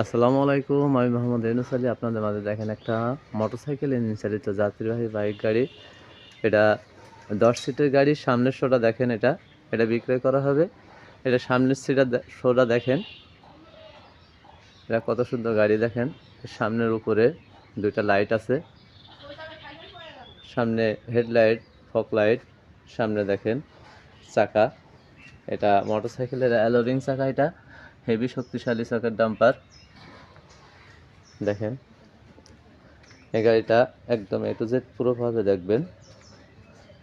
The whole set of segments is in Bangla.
আসসালামু আলাইকুম, আমি মোহাম্মদ ইউনুস আলী। আপনাদের মাঝে দেখেন একটা মোটরসাইকেল ইঞ্জিন যাত্রীবাহী বাইক গাড়ি। এটা দশ সিটের গাড়ি, সামনের শোটা দেখেন এটা। এটা বিক্রয় করা হবে। এটা সামনের সিটা শোটা দেখেন। এটা কত সুন্দর গাড়ি দেখেন। সামনের উপরে দুইটা লাইট আছে। সামনে হেডলাইট ফক লাইট, সামনে দেখেন চাকা। এটা মোটরসাইকেলের অ্যালোরিং চাকা এটা। হেভি শক্তিশালী চাকার ডাম্পার দেখেন। এই গাড়িটা একদম এ টু জেড পুরোভাবে দেখবেন।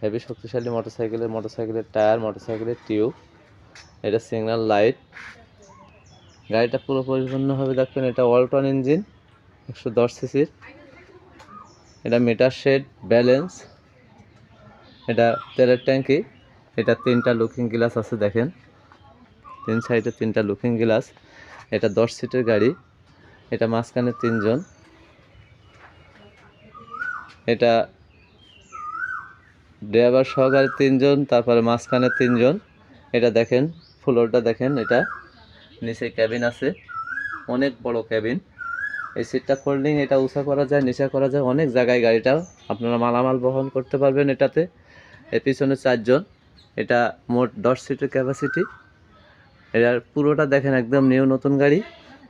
হেভি শক্তিশালী মোটরসাইকেলের মোটরসাইকেলের টায়ার মোটরসাইকেলের টিউব এটা সিগন্যাল লাইট গাড়িটা পুরো পরিপূর্ণভাবে দেখবেন, এটা ওয়ালটন ইঞ্জিন একশো দশ সিসির এটা মিটার শেড ব্যালেন্স এটা তেলের ট্যাঙ্কি। এটা তিনটা লুকিং গ্লাস আছে, দেখেন। তিন সাইডে তিনটা লুকিং গ্লাস এটা দশ সিটের গাড়ি। এটা মাঝখানে তিনজন। এটা ড্রাইভার সহকারে তিনজন, তারপরে মাঝখানে তিনজন। এটা দেখেন, ফ্লোরটা দেখেন, এটা নিচে ক্যাবিন আছে। অনেক বড় ক্যাবিন এই সিটটা ফোল্ডিং এটা উঁচা করা যায়, নিচা করা যায়। অনেক জায়গায় গাড়িটা আপনারা মালামাল বহন করতে পারবেন এটাতে। এর পিছনে চারজন। এটা মোট দশ সিটের ক্যাপাসিটি এটার পুরোটা দেখেন একদম নিউ নতুন গাড়ি।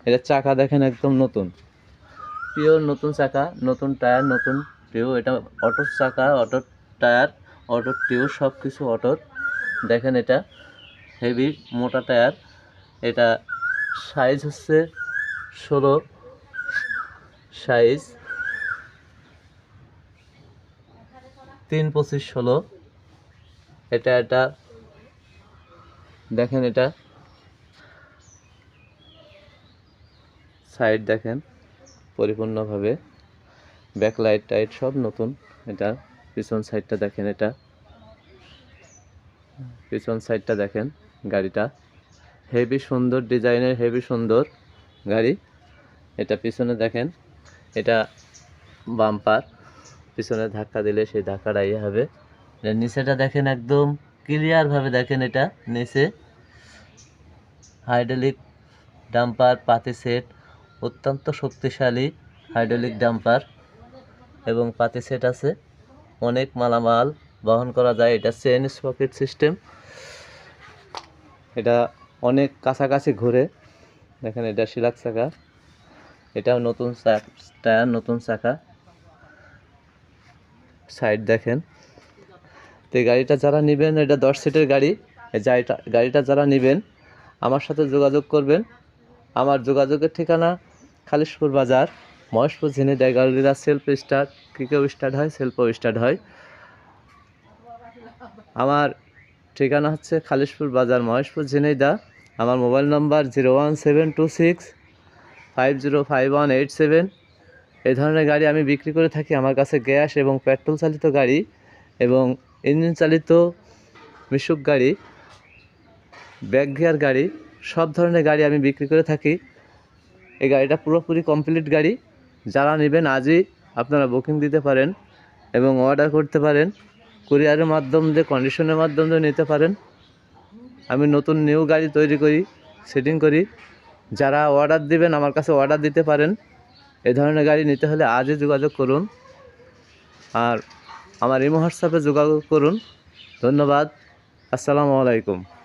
এটা চাকা দেখেন একদম নতুন। পিওর নতুন চাকা, নতুন টায়ার নতুন টিউ এটা অটোর চাকা অটোর টায়ার অটোর টিউ সব কিছু অটোর দেখেন এটা হেভি মোটা টায়ার এটা সাইজ হচ্ছে ষোলো। সাইজ তিন পঁচিশ ষোলো। এটা এটা। দেখেন এটা। সাইড দেখেন, পরিপূর্ণভাবে ব্যাকলাইট টাইট সব নতুন। এটা পিছন সাইডটা দেখেন, এটা। পিছন সাইডটা দেখেন গাড়িটা। হেভি সুন্দর ডিজাইনের, হেভি সুন্দর গাড়ি। এটা পিছনে দেখেন, এটা বাম্পার। পিছনে ধাক্কা দিলে সেই ধাক্কাটা ইয়ে হবে। নিচেটা দেখেন একদম ক্লিয়ারভাবে দেখেন এটা, নিচে। হাইড্রোলিক ডাম্পার পাতি সেট অত্যন্ত শক্তিশালী হাইড্রোলিক ডাম্পার এবং পাতি সেট আছে। অনেক মালামাল বহন করা যায়। এটা চেন স্পকেট সিস্টেম। এটা অনেক কাছাকাছি ঘুরে। দেখেন, এটা শিলাক চাকা এটাও নতুন টায়ার, নতুন চাকা সাইড দেখেন। তো গাড়িটা যারা নেবেন, এটা দশ সিটের গাড়ি। গাড়িটা গাড়িটা যারা নেবেন, আমার সাথে যোগাযোগ করবেন। আমার যোগাযোগের ঠিকানা খালিশপুর বাজার, মহেশপুর ঝিনিদায় গাড়িরা সেলফ স্টার্ট কিকেও স্টার্ট হয় সেলফও স্টার্ট হয়। আমার ঠিকানা হচ্ছে খালিশপুর বাজার, মহেশপুর ঝিনাইদা আমার mobile number zero one seven two six five zero five one eight seven. এই ধরনের গাড়ি আমি বিক্রি করে থাকি। আমার কাছে গ্যাস এবং পেট্রোল চালিত গাড়ি এবং ইঞ্জিন চালিত মিশুক গাড়ি ব্যাক গিয়ার গাড়ি, সব ধরনের গাড়ি আমি বিক্রি করে থাকি। এই গাড়িটা পুরোপুরি কমপ্লিট গাড়ি। যারা নেবেন আজই আপনারা বুকিং দিতে পারেন এবং অর্ডার করতে পারেন। কুরিয়ারের মাধ্যম দিয়ে কন্ডিশনের মাধ্যম দিয়ে নিতে পারেন। আমি নতুন নিউ গাড়ি তৈরি করি সেটিং করি। যারা অর্ডার দিবেন, আমার কাছে অর্ডার দিতে পারেন। এ ধরনের গাড়ি নিতে হলে আজই যোগাযোগ করুন। আর আমার ইমো হোয়াটসঅ্যাপে যোগাযোগ করুন। ধন্যবাদ। আসসালামু আলাইকুম।